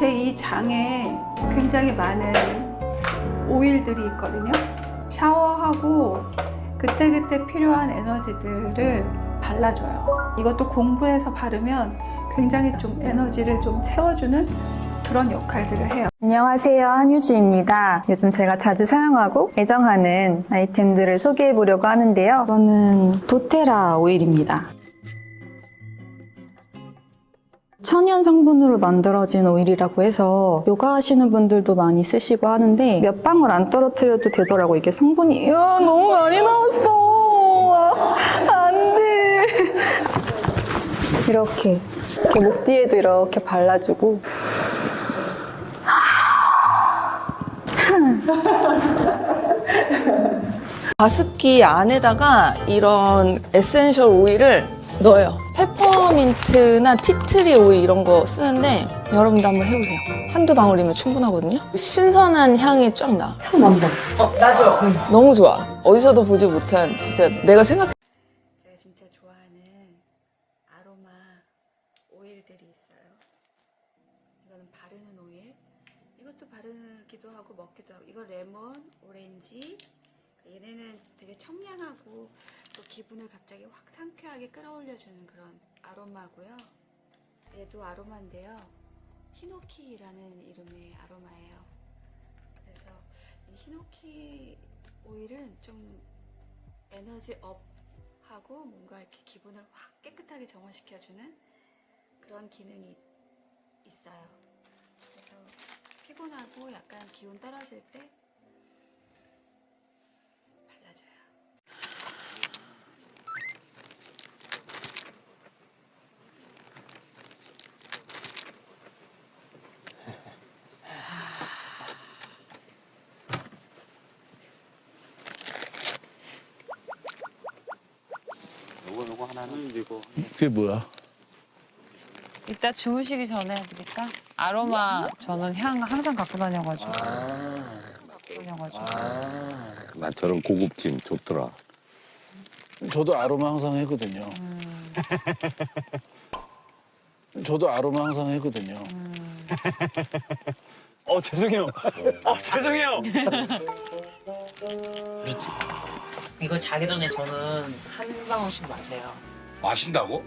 제 이 장에 굉장히 많은 오일들이 있거든요. 샤워하고 그때그때 필요한 에너지들을 발라줘요. 이것도 공부해서 바르면 굉장히 좀 에너지를 좀 채워주는 그런 역할들을 해요. 안녕하세요. 한유주입니다. 요즘 제가 자주 사용하고 애정하는 아이템들을 소개해 보려고 하는데요. 이거는 도테라 오일입니다. 천연 성분으로 만들어진 오일이라고 해서 요가 하시는 분들도 많이 쓰시고 하는데 몇 방울 안 떨어뜨려도 되더라고. 이게 성분이. 야 너무 많이 나왔어. 안돼. 이렇게. 이렇게 목 뒤에도 이렇게 발라주고. 가습기 안에다가 이런 에센셜 오일을 넣어요. 페퍼민트나 티트리 오일 이런 거 쓰는데 여러분도 한번 해보세요. 한두 방울이면 충분하거든요. 신선한 향이 쫙 나. 향 난다. 어, 나죠? 너무 좋아. 어디서도 보지 못한 진짜 내가 생각 제가 진짜 좋아하는 아로마 오일들이 있어요. 이거는 바르는 오일. 이것도 바르기도 하고 먹기도 하고. 이거 레몬, 오렌지. 얘네는 되게 청량하고 또 기분을 갑자기 확 상쾌하게 끌어올려주는 그런 아로마고요. 얘도 아로마인데요. 히노키라는 이름의 아로마예요. 그래서 이 히노키 오일은 좀 에너지 업 하고 뭔가 이렇게 기분을 확 깨끗하게 정화시켜주는 그런 기능이 있어요. 그래서 피곤하고 약간 기운 떨어질 때 발라줘요. 요거 요거 하 나는 이거 그게 뭐야? 이따 주무시기 전에 해드릴까? 아로마 저는 향 항상 갖고 다녀가지고 갖고 다녀가지고 나처럼 고급진 좋더라. 저도 아로마 항상 하거든요. 저도 아로마 항상 하거든요. 어 죄송해요. 어 죄송해요. 이거 자기 전에 저는 한 방울씩 마세요 마신다고?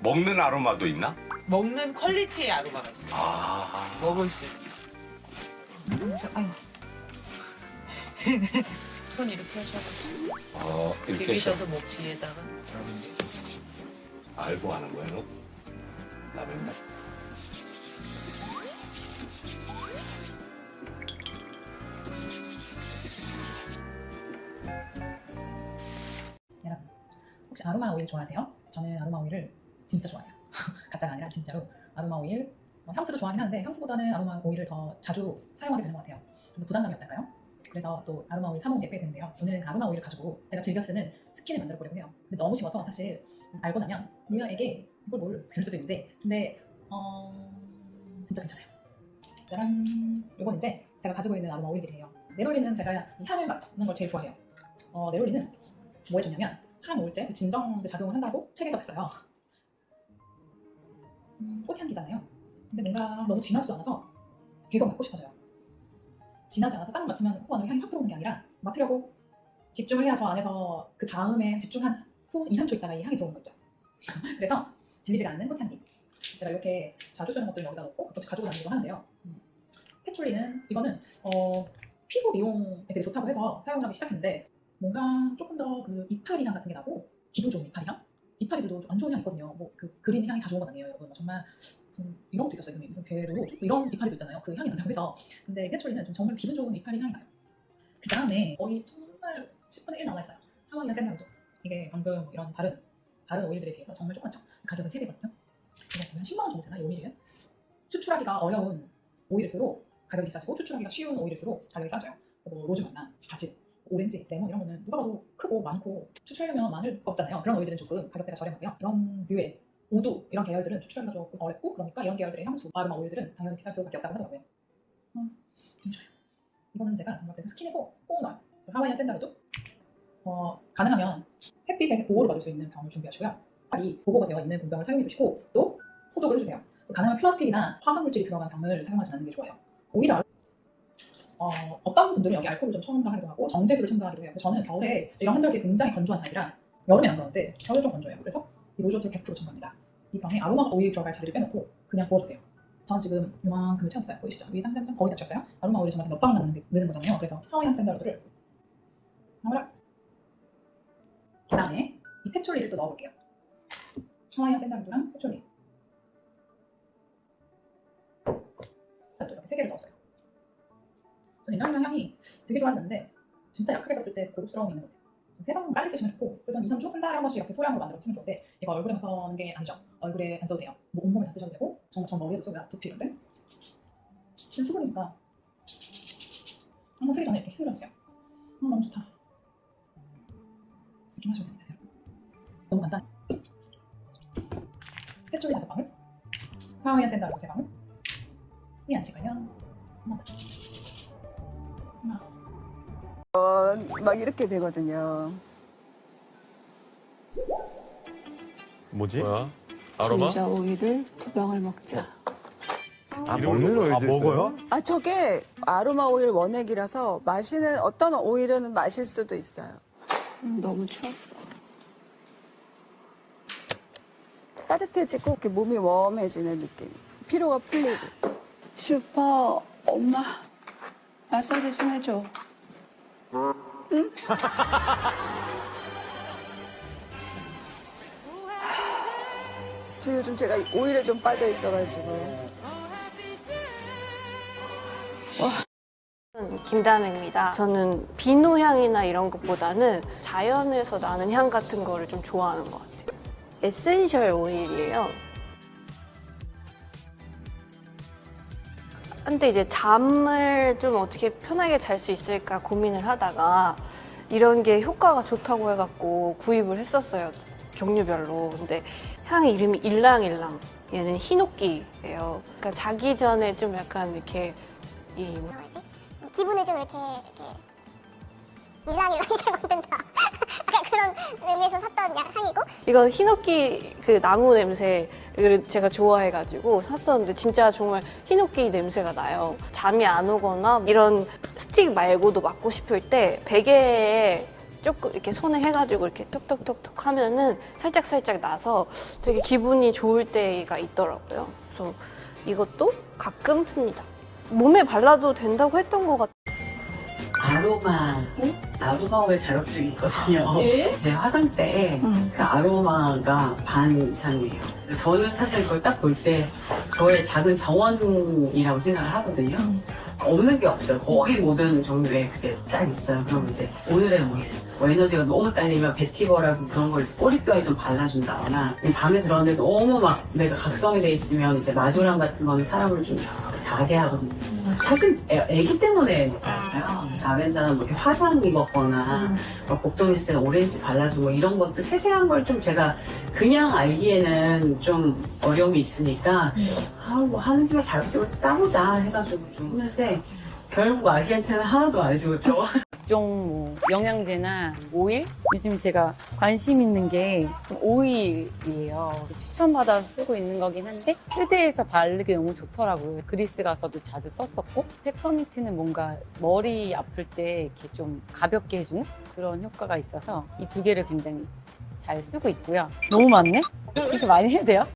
먹는 아로마도 있나? 먹는 퀄리티의 아로마가 있어요. 먹을 수 있는. 아유. 손 이렇게 하셔가지고 어 이렇게 해서. 비비셔서 목 뒤에다가. 알고 하는 거야 너? 나 맨날 혹시 아로마 오일 좋아하세요? 저는 아로마 오일을 진짜 좋아해요. 가짜가 아니라 진짜로 아로마 오일 어, 향수도 좋아하긴 하는데 향수보다는 아로마 오일을 더 자주 사용하게 되는 것 같아요. 좀 더 부담감이 없달까요? 그래서 또 아로마 오일 사모은 예쁘게 되는데요. 오늘은 그 아로마 오일을 가지고 제가 즐겨 쓰는 스킨을 만들어 보려고 해요. 근데 너무 쉬워서 사실 알고 나면 분명에게 이걸 뭘 배울 수도 있는데 근데 어 진짜 괜찮아요. 짜란 이건 이제 제가 가지고 있는 아로마 오일들이에요. 네롤리는 제가 이 향을 맡는 걸 제일 좋아해요. 어, 네롤리는 뭐에 좋냐면 한 우울제 그 진정 작용을 한다고 책에서 봤어요. 음, 꽃향기잖아요. 근데 뭔가 너무 진하지도 않아서 계속 맡고 싶어져요. 진하지 않아서 딱 맡으면 코 안으로 향이 확 들어오는 게 아니라 맡으려고 집중을 해야 저 안에서 그 다음에 집중한 후 2, 3초 있다가 이 향이 들어오는 거죠. 그래서 질리지가 않는 꽃향기. 제가 이렇게 자주 쓰는 것들 여기다 넣고 또 가지고 다니기도 하는데요. 음. 패출리는 이거는 어, 피부 미용에 되게 좋다고 해서 사용을 하기 시작했는데 뭔가 조금 더 그 이파리 향 같은 게 나고 기분 좋은 이파리 향? 이파리도 좀안 좋은 향 있거든요. 뭐 그 그린 향이 다 좋은 건 아니에요, 여러분. 정말 무슨 이런 것도 있었어요. 무슨 괴로 좀 이런 이파리도 있잖아요. 그 향이 난다고 해서 근데 깨초리는 좀 정말 기분 좋은 이파리 향이 나요. 그 다음에 거의 정말 10분의 1 남아 있어요. 하와이안 샌드도 이게 방금 이런 다른 다른 오일들에 비해서 정말 조금죠. 가격은 3배거든요. 이거 보면 10만 원 정도 되나 이 오일은? 추출하기가 어려운 오일일수록 가격이 비싸지고 추출하기가 쉬운 오일일수록 가격이 싸져요. 뭐 로즈만나, 바질, 오렌지, 레몬 이런 거는 누가 봐도 크고 많고 추출하려면 많을 것 같잖아요. 그런 오일들은 조금 가격대가 저렴하고요. 이런 류의 우두 이런 계열들은 추출하기가 조금 어렵고 그러니까 이런 계열들의 향수, 아로마 오일들은 당연히 비쌀 수밖에 없다고 하더라고요. 음. 이거는 제가 정말 그래서 꼭 넣어요. 그 하와이안 샌다르도 어, 가능하면 햇빛에 보호를 받을 수 있는 병을 준비하시고요. 이 보고가 되어 있는 공병을 사용해 주시고 또 소독을 해주세요. 가능한 플라스틱이나 화학물질이 들어간 병을 사용하지 않는 게 좋아요. 오히려 어, 어떤 분들은 여기 알코올을 좀 첨가하기도 하고 정제수를 첨가하기도 해요. 저는 겨울에 이런 환절기 굉장히 건조한 타입이라 여름에 안 가는데 겨울에 좀 건조해요. 그래서 이 로즈워터 100% 첨가합니다. 이 병에 아로마 오일 들어갈 자리를 빼놓고 그냥 부어주세요. 전 지금 요만큼을 채웠어요. 보이시죠? 위에 짱짱짱 거의 다 채웠어요. 아로마 오일이 정말 몇 방울 넣는, 게- 넣는 거잖아요. 그래서 하와이안 샌들들을 하나 그 다음에 이 패초리를 또 넣어볼게요. 하와이안 샌들들랑 패초리 자, 또 이렇게 세 개를 넣었어요. 저는 이런 향이 되게 좋아지는데 진짜 약하게 썼을 때 고급스러움이 있는 것 같아요. 세번 빨리 쓰시면 좋고 그래도 2, 3주 한 달에 한 번씩 이렇게 소량으로 만들어 쓰면 좋은데 이거 얼굴에만 써는 게 아니죠. 얼굴에 안 써도 돼요. 뭐 온몸에 다 쓰셔도 되고 정말 전 머리에도 쓰고요. 두피 이런데 진 수분이니까 항상 쓰기 전에 이렇게 휘둘러주세요. 어, 너무 좋다. 이렇게 하시면 됩니다. 너무 간단. 페초리 다섯 방울, 하와이안 샌드 세 방울, 이안 찍으면 하나 더. 막 이렇게 되거든요. 뭐지? 뭐야? 아로마? 진저 오일을 두 병을 먹자. 아, 먹는 오일도 아, 먹어요? 아 저게 아로마 오일 원액이라서 마시는 어떤 오일은 마실 수도 있어요. 음, 너무 추웠어. 따뜻해지고 이렇게 몸이 웜해지는 느낌. 피로가 풀리고. 슈퍼 엄마 마사지 좀 해줘. 응? 저 요즘 제가 오일에 좀 빠져 있어가지고. 김다매입니다. 저는 비누 향이나 이런 것보다는 자연에서 나는 향 같은 거를 좀 좋아하는 것 같아요. 에센셜 오일이에요. 근데 이제 잠을 좀 어떻게 편하게 잘 수 있을까 고민을 하다가 이런 게 효과가 좋다고 해갖고 구입을 했었어요. 종류별로. 근데 향 이름이 일랑일랑. 얘는 히노끼예요. 그러니까 자기 전에 좀 약간 이렇게 이 뭐라 하지? 기분을 좀 이렇게 이렇게 일랑일랑하게 만든다. 약간 그런 의미에서 샀던 야- 향이고 이거 히노끼 그 나무 냄새를 제가 좋아해가지고 샀었는데 진짜 정말 히노끼 냄새가 나요. 잠이 안 오거나 이런 스틱 말고도 맡고 싶을 때 베개에 조금 이렇게 손에 해가지고 이렇게 톡톡톡톡 하면은 살짝 살짝 나서 되게 기분이 좋을 때가 있더라고요. 그래서 이것도 가끔 씁니다. 몸에 발라도 된다고 했던 것 같아요. 아로마, 아로마 오일 자격증이 있거든요. 제 화장대에 그 아로마가 반 이상이에요. 저는 사실 그걸 딱 볼 때 저의 작은 정원이라고 생각을 하거든요. 없는 게 없어요. 거의 모든 종류에 그게 쫙 있어요. 그럼 이제 오늘의 뭐, 뭐 에너지가 너무 딸리면 베티버라고 그런 걸 꼬리뼈에 좀 발라준다거나 밤에 들었는데 너무 막 내가 각성이 돼 있으면 이제 마조랑 같은 거는 사람을 좀 자게 하거든요. 사실 애, 애기 때문에 먹었어요. 라벤더는 뭐 이렇게 화상 입었거나 뭐 복통 있을 때는 오렌지 발라주고 이런 것도 세세한 걸 좀 제가 그냥 알기에는 좀 어려움이 있으니까 아, 뭐 하는 김에 자격증을 따보자 해가지고 좀 했는데 결국 아기한테는 하나도 안 해주고 각종 뭐 영양제나 오일 요즘 제가 관심 있는 게 좀 오일이에요. 추천받아서 쓰고 있는 거긴 한데 휴대해서 바르기 너무 좋더라고요. 그리스 가서도 자주 썼었고 페퍼민트는 뭔가 머리 아플 때 이렇게 좀 가볍게 해주는 그런 효과가 있어서 이 두 개를 굉장히 잘 쓰고 있고요. 너무 많네? 이렇게 많이 해도 돼요?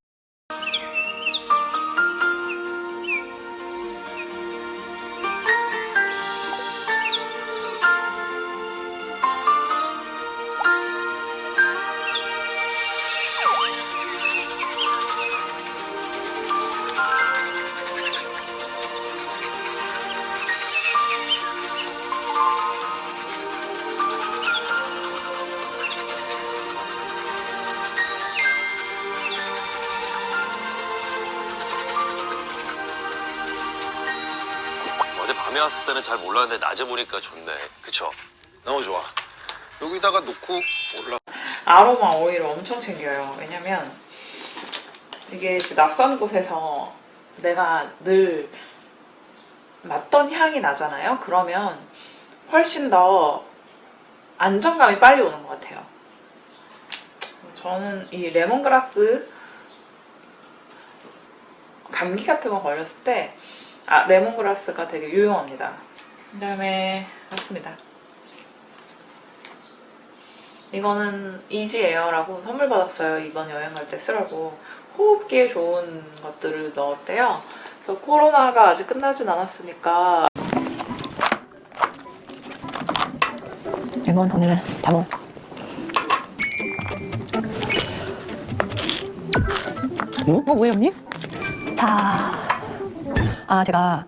때는 잘 몰랐는데 낮에 보니까 좋네. 그쵸? 너무 좋아. 여기다가 놓고 올라. 아로마 오일을 엄청 챙겨요. 왜냐면 이게 낯선 곳에서 내가 늘 맡던 향이 나잖아요. 그러면 훨씬 더 안정감이 빨리 오는 것 같아요. 저는 이 레몬그라스 감기 같은 거 걸렸을 때 아, 레몬그라스가 되게 유용합니다. 그 다음에 맞습니다. 이거는 이지에어라고 선물 받았어요. 이번 여행 갈 때 쓰라고 호흡기에 좋은 것들을 넣었대요. 그래서 코로나가 아직 끝나진 않았으니까 이건 오늘은 자몽. 어, 뭐예요, 언니? 자, 아 제가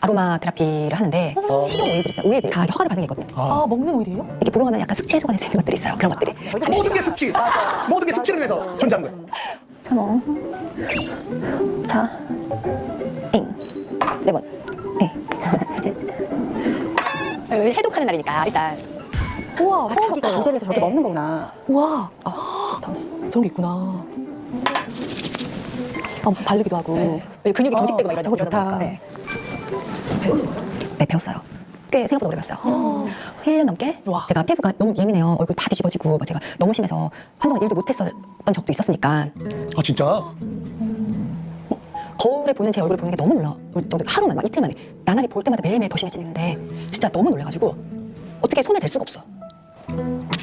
아로마 테라피를 하는데 식용 오일들 있어요. 오일들 다 허가를 받은 게 있거든요. 아, 먹는 오일이에요? 이렇게 복용하면 약간 숙취 해소가 될 수 있는 것들이 있어요. 그런 것들이. 모든 게 숙취. 모든 게 숙취를 위해서 존재하는 거야. 자몽. 자, 잉, 레몬. 네. 오늘 해독하는 날이니까 일단. 우와, 아, 자기가 주제를 해서 저렇게 네. 먹는 거구나. 우와. 아, 저런 게 있구나. 아, 바르기도 하고. 왜 근육이 어, 경직되고 막 좋다. 보니까. 네. 네, 배웠어요. 꽤 생각보다 오래 배웠어요. 1년 넘게 제가 피부가 너무 예민해요. 얼굴 다 뒤집어지고 막 제가 너무 심해서 한동안 일도 못했었던 적도 있었으니까 아 진짜? 거울에 보는 제 얼굴을 보는 게 너무 놀라. 정도 하루만 막 이틀 만에 나날이 볼 때마다 매일매일 더 심해지는데 진짜 너무 놀라가지고 어떻게 손을 댈 수가 없어.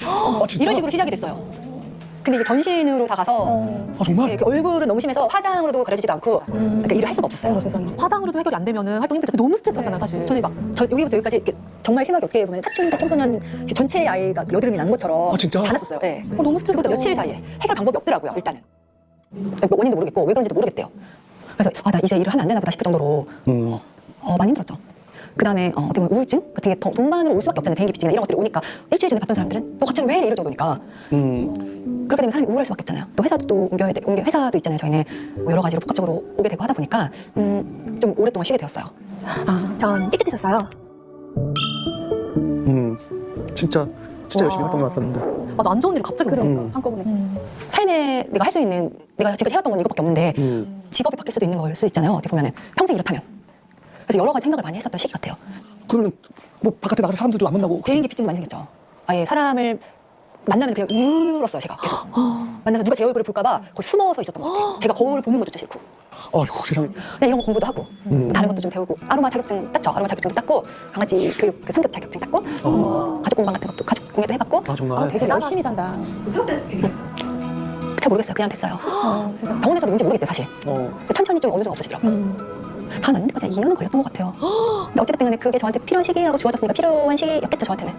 아, 진짜? 이런 식으로 시작이 됐어요. 근데 이게 전신으로 다 가서 아 정말? 네, 그 얼굴은 너무 심해서 화장으로도 가려지지도 않고 그러니까 일을 할 수가 없었어요. 화장으로도 해결이 안 되면 활동 힘들 때 너무 스트레스 받잖아요, 사실. 저는 막 저, 여기부터 여기까지 이렇게 정말 심하게 어떻게 보면 사춘기 청소년 전체 아이가 여드름이 난 것처럼 아, 진짜? 다 났었어요. 네. 어, 너무 스트레스 그것도 며칠 사이에 해결 방법이 없더라고요. 일단은 뭐 원인도 모르겠고 왜 그런지도 모르겠대요. 그래서 아 나 이제 일을 하면 안 되나 보다 싶을 정도로 음. 어, 많이 힘들었죠. 그 다음에 어, 어떻게 보면 우울증 같은 게 더 동반으로 올 수밖에 없잖아요. 대인기피증이나 이런 것들이 오니까 일주일 전에 봤던 사람들은 또 갑자기 왜 이래 이럴 정도니까 음. 그렇게 되면 사람이 우울할 수밖에 없잖아요. 또 회사도 또 옮겨야 돼, 옮겨 회사도 있잖아요. 저희는 뭐 여러 가지로 복합적으로 오게 되고 하다 보니까 음, 좀 오랫동안 쉬게 되었어요. 아, 전 삐끗했었어요. 음. 진짜 진짜 열심히 활동해 왔었는데. 맞아, 안 좋은 일이 갑자기 그러니까, 오니까. 한꺼번에. 삶에 내가 할 수 있는 내가 지금까지 해왔던 건 이것밖에 없는데 음. 직업이 바뀔 수도 있는 걸 수 있잖아요. 어떻게 보면은 평생 이렇다면. 그래서 여러 가지 생각을 많이 했었던 시기 같아요. 그러면 뭐 바깥에 나가서 사람들도 안 만나고. 대인기 피증도 많이 생겼죠. 아예 사람을 만나면 그냥 울었어요 제가 계속. 만나서 누가 제 얼굴을 볼까봐 거의 숨어서 있었던 것 같아요. 제가 거울을 보는 것조차 싫고. 아이고 세상에. 그냥 이런 거 공부도 하고 음. 다른 것도 좀 배우고 아로마 자격증 땄죠. 아로마 자격증도 땄고 강아지 교육 그 3급 자격증 땄고 어, 가족 공방 같은 것도 가족 공예도 해봤고 아 정말. 되게 열심히 산다. 잘 모르겠어요. 그냥 됐어요. 병원에서도 뭔지 모르겠대요 사실. 어. 천천히 좀 어느 순간 없어지더라고요. 다 났는데 맞아 2년은 걸렸던 것 같아요. 근데 어쨌든 간에 그게 저한테 필요한 시기라고 주어졌으니까 필요한 시기였겠죠 저한테는.